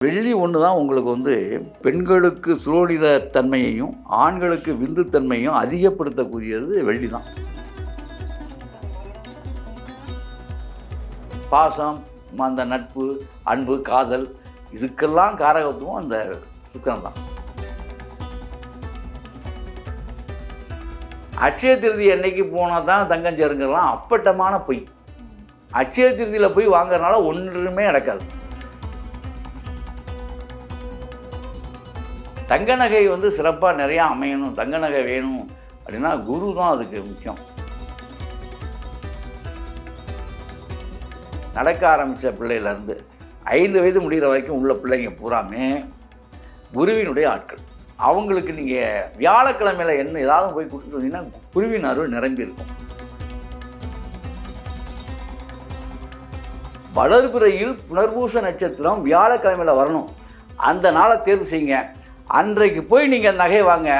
வெள்ளி ஒன்று தான் உங்களுக்கு வந்து பெண்களுக்கு சுரோனித தன்மையையும் ஆண்களுக்கு விந்து தன்மையும் அதிகப்படுத்தக்கூடியது வெள்ளி தான் பாசம் அந்த நட்பு அன்பு காதல் இதுக்கெல்லாம் காரகத்துவம் அந்த சுக்கரம் தான் அட்சய திருதி என்றைக்கு போனால் தான் தங்கம் சேருங்கலாம் அப்பட்டமான பொய். அட்சய திருதியில் போய் வாங்குறதுனால ஒன்றுமே நடக்காது. தங்க நகை வந்து சிறப்பாக நிறையா அமையணும் தங்க நகை வேணும் அப்படின்னா குரு தான் அதுக்கு முக்கியம். நடக்க ஆரம்பித்த பிள்ளையிலேருந்து ஐந்து வயது முடிகிற வரைக்கும் உள்ள பிள்ளைங்க பூராமே குருவினுடைய ஆட்கள். அவங்களுக்கு நீங்கள் வியாழக்கிழமையில் என்ன ஏதாவது போய் கொடுத்துட்டு வந்தீங்கன்னா குருவின் அருள் நிரம்பி இருக்கும். வளர்பிறையில் புனர்பூச நட்சத்திரம் வியாழக்கிழமையில் வரணும். அந்த நாளை தேர்வு செய்யுங்க. அன்றைக்கு போய் நீங்கள் நகை வாங்க.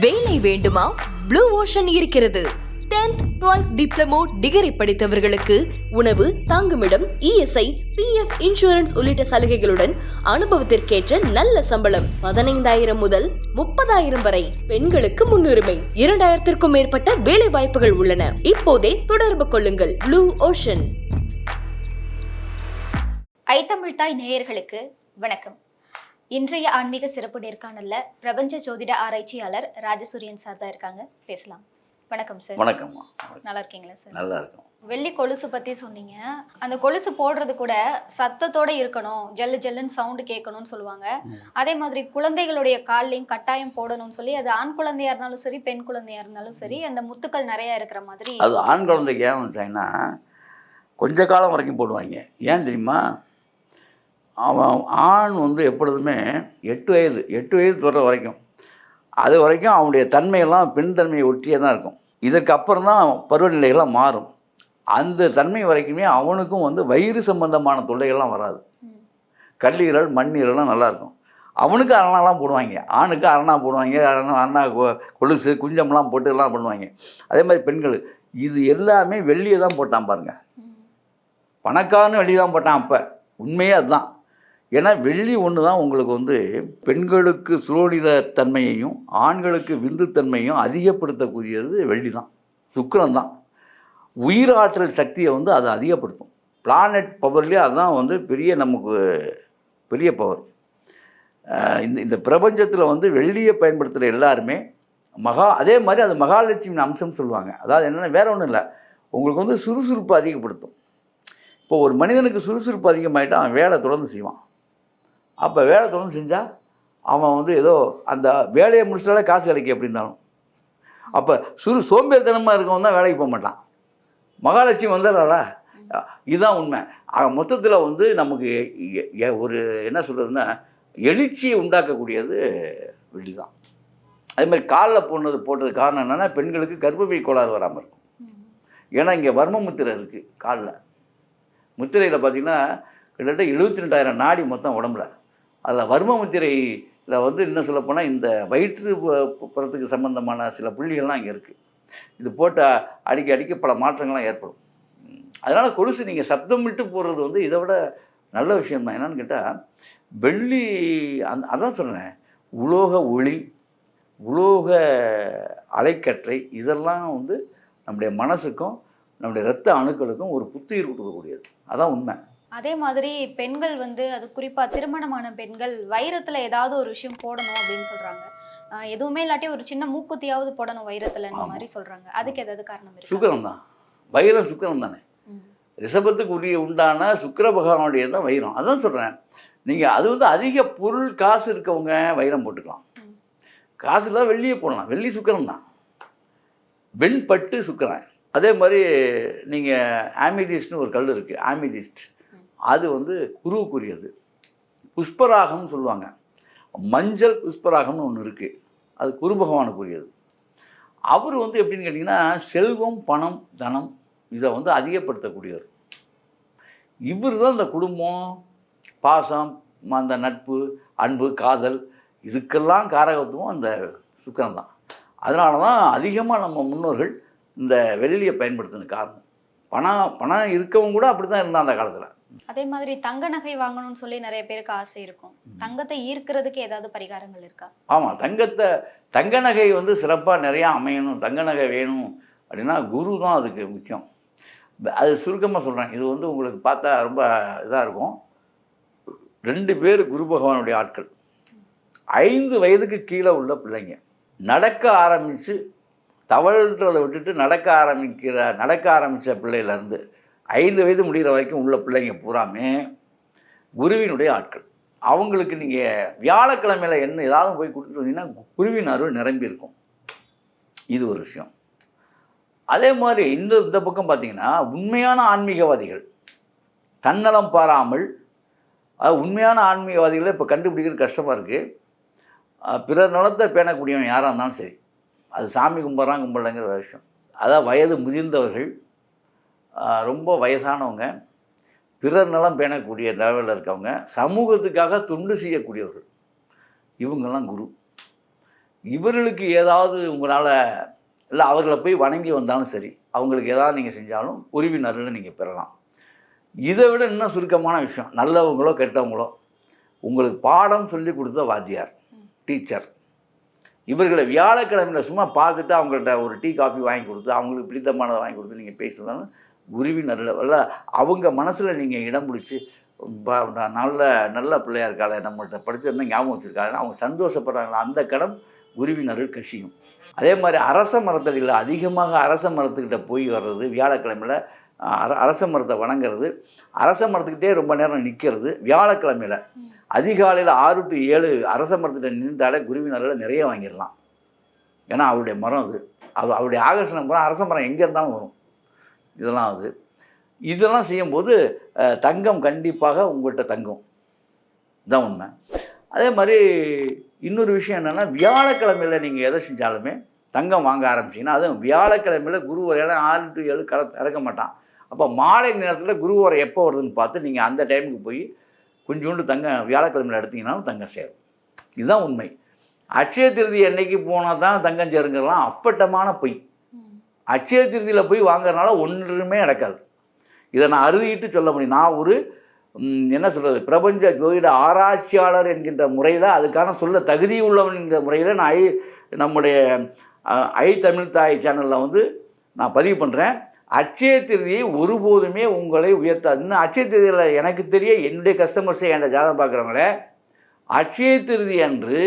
வேலை வேண்டுமா? ப்ளூ ஓஷன் இருக்கிறது. 10th 12th டிப்ளமோ டிகிரி படித்தவர்களுக்கு உணவு தங்குமிடம் இஎஸ்ஐ பிஎஃப் இன்சூரன்ஸ் உள்ளிட்ட சலுகைகளுடன் அனுபவத்திற்கேற்ற நல்ல சம்பளம். பதினைந்தாயிரம் முதல் முப்பதாயிரம் வரை பெண்களுக்கு முன்னுரிமை. இரண்டாயிரத்திற்கும் மேற்பட்ட வேலை வாய்ப்புகள் உள்ளன. இப்போதே தொடர்பு கொள்ளுங்கள். ப்ளூ ஓஷன் ஐத்தமிழ்தாய் நேயர்களுக்கு வணக்கம். இன்றைய ஆன்மீக சிறப்பு நேர்காணல்ல பிரபஞ்ச ஜோதிட ஆராய்ச்சியாளர் ராஜசூரியன் சார் தான் இருக்காங்க. பேசலாம். வணக்கம் சார் வணக்கம்மா. நல்லா இருக்கீங்களா சார் நல்லா இருக்கும் வெள்ளி கொலுசு பத்தி சொன்னீங்க. அந்த கொலுசு போடுறது கூட சத்தத்தோட இருக்கணும். ஜல்லு ஜல்லுன்னு சவுண்டு கேட்கணும்னு சொல்லுவாங்க. அதே மாதிரி குழந்தைகளுடைய கால்லையும் கட்டாயம் போடணும்னு சொல்லி அது ஆண் குழந்தையா இருந்தாலும் சரி பெண் குழந்தையா இருந்தாலும் சரி அந்த முத்துக்கள் நிறைய இருக்கிற மாதிரி அது ஆண் குழந்தைக்கு ஏன் வச்சாங்கன்னா கொஞ்ச காலம் வரைக்கும் போடுவாங்க. ஏன் தெரியுமா? அவன் ஆண் வந்து எப்பொழுதுமே எட்டு வயது எட்டு வயது தொடர வரைக்கும். அது வரைக்கும் அவனுடைய தன்மையெல்லாம் பெண் தன்மையை ஒட்டியே தான் இருக்கும். இதற்கு அப்புறம் தான் பருவநிலைகள்லாம் மாறும். அந்த தன்மை வரைக்குமே அவனுக்கும் வந்து வயிறு சம்பந்தமான தொல்லைகள்லாம் வராது. கல்லீரல் மண்ணீரல்லாம் நல்லாயிருக்கும். அவனுக்கு அரணாலாம் போடுவாங்க. ஆணுக்கு அரணா போடுவாங்க. அரணா அரணா கொ- கொலுசு குஞ்சம்லாம் போட்டு எல்லாம் பண்ணுவாங்க. அதே மாதிரி பெண்கள் இது எல்லாமே வெளியே தான் போட்டான் பாருங்கள் பணக்காரன்னு தான் போட்டான் அப்போ. உண்மையே அதுதான். ஏன்னா வெள்ளி ஒன்று தான் உங்களுக்கு வந்து பெண்களுக்கு சுரோனித தன்மையையும் ஆண்களுக்கு விந்துத்தன்மையும் அதிகப்படுத்தக்கூடியது வெள்ளி தான் சுக்கிரம் தான் உயிராற்றல் சக்தியை வந்து அதை அதிகப்படுத்தும். பிளானட் பவர்லேயே அதுதான் வந்து பெரிய நமக்கு பெரிய பவர் இந்த இந்த பிரபஞ்சத்தில் வந்து வெள்ளியை பயன்படுத்துகிற எல்லாருமே மகா அதே மாதிரி அது மகாலட்சுமி அம்சம் சொல்லுவாங்க. அதாவது என்னென்னா வேற ஒன்றும் இல்லை. உங்களுக்கு வந்து சுறுசுறுப்பு அதிகப்படுத்தும். இப்போ ஒரு மனிதனுக்கு சுறுசுறுப்பு அதிகமாகிட்டால் அவன் வேலை தொடர்ந்து செய்வான். அப்போ வேலை தொடர்ந்து செஞ்சால் அவன் வந்து ஏதோ அந்த வேலையை முடிச்சிட்டாலே காசு கிடைக்கும் எப்படி இருந்தாலும் அப்போ சுறு சோம்பேறித்தனமாக இருக்கவன் தான் வேலைக்கு போக மாட்டான். மகாலட்சுமி வந்துடுறாளா? இதுதான் உண்மை. மொத்தத்தில் வந்து நமக்கு ஒரு என்ன சொல்கிறதுன்னா எழுச்சியை உண்டாக்கக்கூடியது வெள்ளி தான் அதே மாதிரி காலில் போனது போட்டது காரணம் என்னென்னா பெண்களுக்கு கர்ப்பப்பை கோளாறு வராமல் இருக்கும். ஏன்னா இங்கே வர்ம முத்திரை இருக்குது காலில். முத்திரையில் பார்த்தீங்கன்னா கிட்டத்தட்ட எழுபத்தி ரெண்டாயிரம் நாடி மொத்தம் உடம்புல. அதில் வர்ம முத்திரையில் வந்து இன்னும் சொல்லப்போனால் இந்த வயிற்று புறத்துக்கு சம்பந்தமான சில புள்ளிகள்லாம் இங்கே இருக்குது. இது போட்டால் அடிக்க அடிக்க பல மாற்றங்கள்லாம் ஏற்படும். அதனால் கொலுசு நீங்கள் சப்தம் விட்டு போடுறது வந்து இதை விட நல்ல விஷயம் தான். என்னன்னு கேட்டால் வெள்ளி அந் அதான் சொன்னேன் உலோக ஒளி உலோக அலைக்கற்றை இதெல்லாம் வந்து நம்முடைய மனசுக்கும் நம்முடைய இரத்த அணுக்களுக்கும் ஒரு புத்துயிர் கொடுக்கக்கூடியது. அதான் உண்மை. அதே மாதிரி பெண்கள் வந்து அது குறிப்பா திருமணமான பெண்கள் வைரத்துல ஏதாவது ஒரு விஷயம் போடணும் அப்படின்னு சொல்றாங்க. ஆஹ் எதுவுமே இல்லாட்டி ஒரு சின்ன மூக்குத்தியாவது போடணும் ஆமா. மாதிரி சொல்றாங்க. அதுக்கு ஏதாவது காரணம் சுக்கிரம் தான் வைரம் சுக்கிரம் தானே. ரிஷபத்துக்கு உரிய உண்டான சுக்கிர பகவானுடைய தான் வைரம். அதான் சொல்கிறேன் நீங்கள் அது வந்து அதிக பொருள் காசு இருக்கவங்க வைரம் போட்டுக்கலாம். காசு இல்லாத வெள்ளியே போடலாம். வெள்ளி சுக்கிரம் தான் வெண்பட்டு சுக்கிரன். அதே மாதிரி நீங்கள் ஆமிதிஸ்ட்னு ஒரு கல் இருக்குது ஆமிதிஸ்ட். அது வந்து குருவுக்குரியது. புஷ்பராகம்னு சொல்லுவாங்க. மஞ்சள் புஷ்பராகம்னு ஒன்று இருக்குது அது குரு பகவானுக்குரியது. அவர் வந்து எப்படின்னு கேட்டிங்கன்னா செல்வம் பணம் தனம் இதை வந்து அதிகப்படுத்தக்கூடியவர். இவர் தான் இந்த குடும்பம் பாசம் அந்த நட்பு அன்பு காதல் இதுக்கெல்லாம் காரகத்துவம் அந்த சுக்கரம் தான். அதனால தான் அதிகமாக நம்ம முன்னோர்கள் இந்த வெள்ளியை பயன்படுத்தின காரணம். பணம் பணம் இருக்கவங்க கூட அப்படி தான் இருந்தான் அந்த காலத்தில். அதே மாதிரி தங்க நகை வாங்கணும்னு சொல்லி நிறைய பேருக்கு ஆசை இருக்கும். தங்கத்தை ஈர்க்கிறதுக்கு ஏதாவது பரிகாரங்கள் இருக்கா? ஆமாம் தங்கத்தை தங்க நகை வந்து சிறப்பாக நிறையா அமையணும். தங்க நகை வேணும் அப்படின்னா குரு தான் அதுக்கு முக்கியம். அது சுருக்கமாக சொல்கிறேன் இது வந்து உங்களுக்கு பார்த்தா ரொம்ப இதாக இருக்கும். ரெண்டு பேர் குரு பகவானுடைய ஆட்கள். ஐந்து வயதுக்கு கீழே உள்ள பிள்ளைங்க. நடக்க ஆரம்பித்து தவழ்ன்றதை விட்டுட்டு நடக்க ஆரம்பிக்கிற நடக்க ஆரம்பித்த பிள்ளையிலேருந்து ஐந்து வயது முடிகிற வரைக்கும் உள்ள பிள்ளைங்க பூராமே குருவினுடைய ஆட்கள். அவங்களுக்கு நீங்கள் வியாழக்கிழமையில என்ன ஏதாவது போய் கொடுத்துட்டு வந்தீங்கன்னா குருவின் அருள் நிரம்பி இருக்கும். இது ஒரு விஷயம். அதே மாதிரி இந்த இந்த பக்கம் பார்த்தீங்கன்னா உண்மையான ஆன்மீகவாதிகள். தன்னலம் பாராமல் அது உண்மையான ஆன்மீகவாதிகளை இப்போ கண்டுபிடிக்கிறது கஷ்டமாக இருக்குது பிறர் நலத்தை பேணக்கூடியவன் யாராக இருந்தாலும் சரி. அது சாமி கும்பிட்றான் கும்பிட்லங்கிற ஒரு விஷயம். அதான் வயது முதிர்ந்தவர்கள் ரொம்ப வயசானவங்க பிறர் நலம் பேணக்கூடிய லெவலில் இருக்கவங்க சமூகத்துக்காக தொண்டு செய்யக்கூடியவர்கள். இவங்கெல்லாம் குரு. இவர்களுக்கு ஏதாவது உங்களால் இல்லை அவர்களை போய் வணங்கி வந்தாலும் சரி அவங்களுக்கு ஏதாவது நீங்கள் செஞ்சாலும் உறவின் நீங்கள் பெறலாம். இதை விட இன்னும் சுருக்கமான விஷயம் நல்லவங்களோ கெட்டவங்களோ உங்களுக்கு பாடம் சொல்லி கொடுத்த வாத்தியார் டீச்சர். இவர்களை வியாழக்கிழமையில் சும்மா பார்த்துட்டு அவங்கள்ட்ட ஒரு டீ காஃபி வாங்கி கொடுத்து அவங்களுக்கு பிடித்தமானதை வாங்கி கொடுத்து நீங்கள் பேசினாலும் உறவினர்கள் அவங்க மனசில் நீங்கள் இடம் பிடிச்சி ப- நல்ல நல்ல பிள்ளையாக இருக்காளே நம்மள்கிட்ட படிச்சிருந்தா ஞாபகம் வச்சுருக்காங்க அவங்க சந்தோஷப்படுறாங்களா அந்த கடன் உறவினர்கள் அருள் கசியும். அதே மாதிரி அரச மரத்தடிகளில் அதிகமாக அரச மரத்துக்கிட்ட போய் வர்றது வியாழக்கிழமையில் அர அரச மரத்தை வணங்குறது அரச மரத்துக்கிட்டே ரொம்ப நேரம் நிற்கிறது வியாழக்கிழமையில் அதிகாலையில் ஆறு டு ஏழு அரச மரத்திட்ட நின்றாலே குருவின் நிறைய வாங்கிடலாம். ஏன்னா அவருடைய மரம் அது. அவ அவருடைய ஆகர்ஷணம் பூரா அரச மரம் எங்கே இருந்தாலும் வரும். இதெல்லாம் அது. இதெல்லாம் செய்யும்போது தங்கம் கண்டிப்பாக உங்கள்கிட்ட தங்கும். இதான் உண்மை. அதே மாதிரி இன்னொரு விஷயம் என்னென்னா வியாழக்கிழமையில் நீங்கள் எதை செஞ்சாலுமே தங்கம் வாங்க ஆரம்பிச்சிங்கன்னா அதுவும் வியாழக்கிழமையில் குரு வரையெல்லாம் ஆறு டு ஏழு கல இறக்க மாட்டான். அப்போ மாலை நேரத்தில் குரு வரை எப்போ வருதுன்னு பார்த்து நீங்கள் அந்த டைமுக்கு போய் கொஞ்சோண்டு தங்கம் வியாழக்கிழமையில் எடுத்தீங்கன்னாலும் தங்கம் சேரும். இதுதான் உண்மை. அட்சய திருதி என்னைக்கு போனால் தான் தங்கம் சேருங்கிறலாம் அப்பட்டமான பொய். அட்சய திருதியில் போய் வாங்குறதுனால ஒன்றுமே நடக்காது. இதை நான் அறுதிட்டு சொல்ல முடியும். நான் ஒரு என்ன சொல்கிறது பிரபஞ்ச ஜோதிட ஆராய்ச்சியாளர் என்கின்ற முறையில் அதுக்கான சொல்ல தகுதி உள்ளவன் என்கிற முறையில் நான் ஐ நம்முடைய ஐ தமிழ் தாய் சேனலில் வந்து நான் பதிவு பண்ணுறேன் அட்சய திருதியை ஒருபோதுமே உங்களை உயர்த்தாது. இன்னும் அட்சய திருதியில் எனக்கு தெரிய என்னுடைய கஸ்டமர்ஸை என்கிட்ட ஜாதகம் பார்க்குறவங்களே அட்சய திருதி அன்று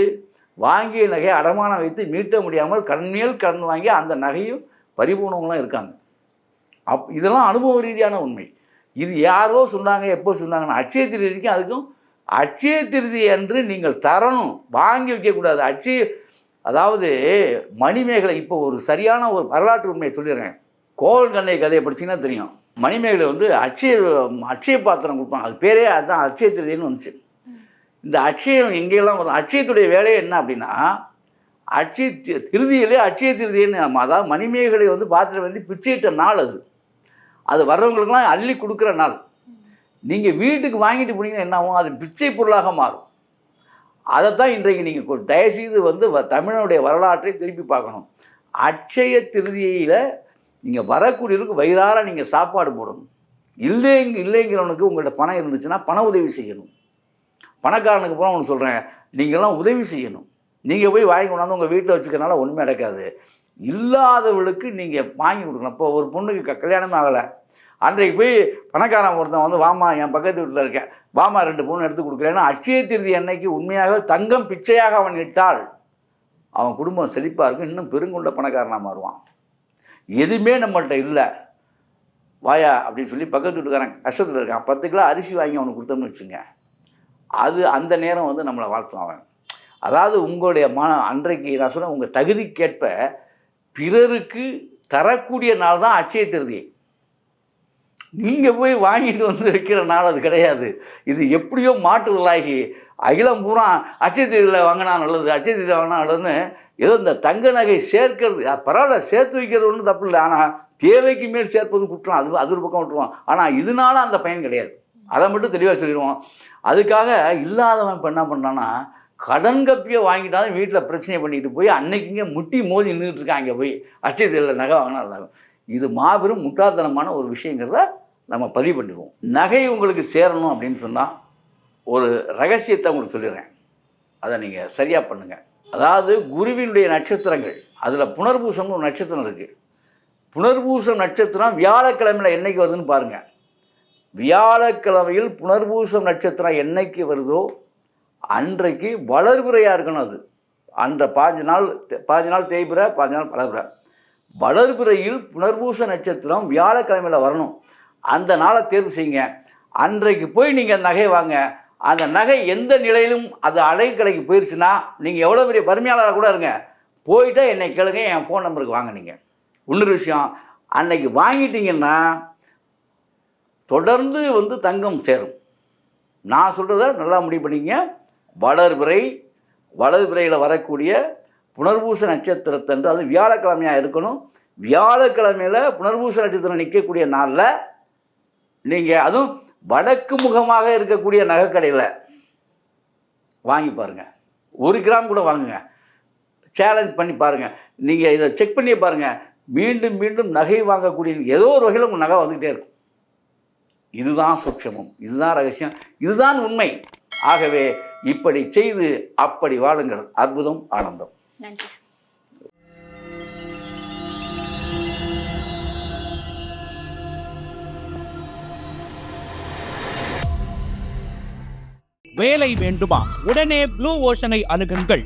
வாங்கிய நகையை அடமானம் வைத்து மீட்ட முடியாமல் கண்மேல் கடன் வாங்கி அந்த நகையும் பறிபோனவங்களாம் இருக்காங்க. அப் இதெல்லாம் அனுபவ ரீதியான உண்மை. இது யாரோ சொன்னாங்க எப்போ சொன்னாங்கன்னா அட்சய திருதிக்கும் அதுக்கும் அட்சய திருதி என்று நீங்கள் தரணும் வாங்கி வைக்கக்கூடாது. அட்சய அதாவது மணிமேகலை இப்போ ஒரு சரியான ஒரு வரலாற்று உண்மையை சொல்லிடுறேன். கோவல் கண்ணை கதையை படிச்சீங்கன்னா தெரியும். மணிமேகலை வந்து அட்சய அட்சய பாத்திரம் கொடுப்பாங்க. அது பேரே அதுதான் அட்சய திருதின்னு வந்துச்சு. இந்த அட்சயம் எங்கெல்லாம் வரும்? அட்சயத்துடைய வேலையை என்ன அப்படின்னா அட்சய திருதியிலே அட்சய திருதின்னு அதாவது மணிமேகலை வந்து பாத்திரம் வந்து பிச்சையிட்ட நாள் அது. அது வர்றவங்களுக்குலாம் அள்ளி கொடுக்குற நாள். நீங்கள் வீட்டுக்கு வாங்கிட்டு போனீங்கன்னா என்ன ஆகும்? அது பிச்சை பொருளாக மாறும். அதைத்தான் இன்றைக்கு நீங்கள் தயவுசெய்து வந்து வ- தமிழனுடைய வரலாற்றை திருப்பி பார்க்கணும். அட்சய திருதியில் நீங்கள் வரக்கூடியவருக்கு வயிறார நீங்கள் சாப்பாடு போடணும். இல்லைங்க இல்லைங்கிறவனுக்கு உங்கள்கிட்ட பணம் இருந்துச்சுன்னா பண உதவி செய்யணும். பணக்காரனுக்கு போனால் ஒன்று சொல்கிறேன் நீங்கள்லாம் உதவி செய்யணும். நீங்கள் போய் வாங்கி கொண்டாந்து உங்கள் வீட்டில் வச்சுக்கிறனால ஒன்றுமே நடக்காது. இல்லாதவளுக்கு நீங்கள் வாங்கி கொடுக்கணும். இப்போ ஒரு பொண்ணுக்கு கல்யாணமே ஆகலை. அன்றைக்கு போய் பணக்காரன் ஒருத்தன் வந்து வாமா என் பக்கத்து வீட்டில் இருக்கேன். வாமா ரெண்டு பொண்ணு எடுத்து கொடுக்குறேன்னா அட்சய திருதி அன்னைக்கு உண்மையாக தங்கம் பிச்சையாக அவன் இட்டால் அவன் குடும்பம் செழிப்பாக இருக்கும். இன்னும் பெருங்கொண்ட பணக்காரனாக மாறுவான். எதுவுமே நம்மள்கிட்ட இல்லை. வாயா அப்படின்னு சொல்லி பக்கத்து வீட்டுக்காரன் கஷ்டத்தில் இருக்கான். பத்து கிலோ அரிசி வாங்கி அவனுக்கு கொடுத்தோம்னு வச்சுங்க. அது அந்த நேரம் வந்து நம்மளை வாழ்த்துவான் அவன். அதாவது உங்களுடைய மன அன்றைக்கு நான் சொன்னேன் உங்கள் தகுதிக்கேற்ப பிறருக்கு தரக்கூடிய நாள் தான் அச்சய திருதி. நீங்கள் போய் வாங்கிட்டு வந்து வைக்கிற நாள் அது கிடையாது. இது எப்படியோ மாற்றுதலாகி அகிலம் பூரா அச்சய திருதியில் வாங்கினா நல்லது அச்சய திருதியில் வாங்கினா நல்லதுன்னு ஏதோ இந்த தங்க நகை சேர்க்கிறது பரவாயில்ல சேர்த்து வைக்கிறது ஒன்றும் தப்பு இல்லை. ஆனால் தேவைக்கு மேல் சேர்ப்பது குற்றம் அது அது ஒரு பக்கம் விட்டுருவோம் ஆனால் இதனால அந்த பயன் கிடையாது. அதை மட்டும் தெளிவாக சொல்லிடுவோம். அதுக்காக இல்லாதவன் இப்போ என்ன பண்ணான்னா கடன் கப்பியை வாங்கிட்டாலும் வீட்டில் பிரச்சனை பண்ணிட்டு போய் அன்னைக்குங்க முட்டி மோதி நின்றுட்டு இருக்காங்க போய் அச்சத்தில் நகை வாங்கினா நல்லா இது மாபெரும் முட்டாள்தனமான ஒரு விஷயங்கிறத நம்ம பதிவு பண்ணிடுவோம். நகை உங்களுக்கு சேரணும் அப்படின்னு சொன்னால் ஒரு ரகசியத்தை உங்களுக்கு சொல்லிடுறேன். அதை நீங்கள் சரியாக பண்ணுங்கள் அதாவது குருவினுடைய நட்சத்திரங்கள் அதில் புனர்பூசம்னு ஒரு நட்சத்திரம் இருக்குது புனர்பூசம் நட்சத்திரம் வியாழக்கிழமையில் என்னைக்கு வருதுன்னு பாருங்கள் வியாழக்கிழமையில் புனர்பூசம் நட்சத்திரம் என்னைக்கு வருதோ அன்றைக்கு வளர்பிறையாக இருக்கணும் அது. அந்த பாஞ்சு நாள் பாஞ்சு நாள் தேய்பிறை பாஞ்சு நாள் வளர்பிறை வளர்பிறையில் புனர்பூச நட்சத்திரம் வியாழக்கிழமையில் வரணும். அந்த நாளை தேர்வு செய்யுங்க. அன்றைக்கு போய் நீங்கள் நகை வாங்க. அந்த நகை எந்த நிலையிலும் அது அழகு கடைக்கு போயிடுச்சுன்னா நீங்கள் எவ்வளோ பெரிய வறுமையாளராக கூட இருங்க. போயிட்டால் என்னை கேளுங்க என் ஃபோன் நம்பருக்கு வாங்க நீங்கள் இன்னொரு விஷயம் அன்னைக்கு வாங்கிட்டீங்கன்னா தொடர்ந்து வந்து தங்கம் சேரும். நான் சொல்கிறத நல்லா முடிவு பண்ணிங்க வளர்பிறை வளர்பிறையில் வரக்கூடிய புனர்பூச நட்சத்திரத்தன்று அது வியாழக்கிழமையாக இருக்கணும். வியாழக்கிழமையில் புனர்பூச நட்சத்திரம் நிற்கக்கூடிய நாளில் நீங்கள் அதுவும் வடக்கு முகமாக இருக்கக்கூடிய நகைக்கடையில் வாங்கி பாருங்கள் ஒரு கிராம் கூட வாங்குங்க. சேலஞ்ச் பண்ணி பாருங்கள் நீங்கள் இதை செக் பண்ணி பாருங்கள் மீண்டும் மீண்டும் நகை வாங்கக்கூடிய ஏதோ ஒரு வகையில் உங்கள் நகை வந்துக்கிட்டே இருக்கும். இதுதான் சூட்சமம். இதுதான் ரகசியம். இதுதான் உண்மை. ஆகவே இப்படி செய்து அப்படி வாழுங்கள். அற்புதம் ஆனந்தம். நன்றி. வேலை வேண்டுமா? உடனே ப்ளூ ஓஷனை அணுகுங்கள்.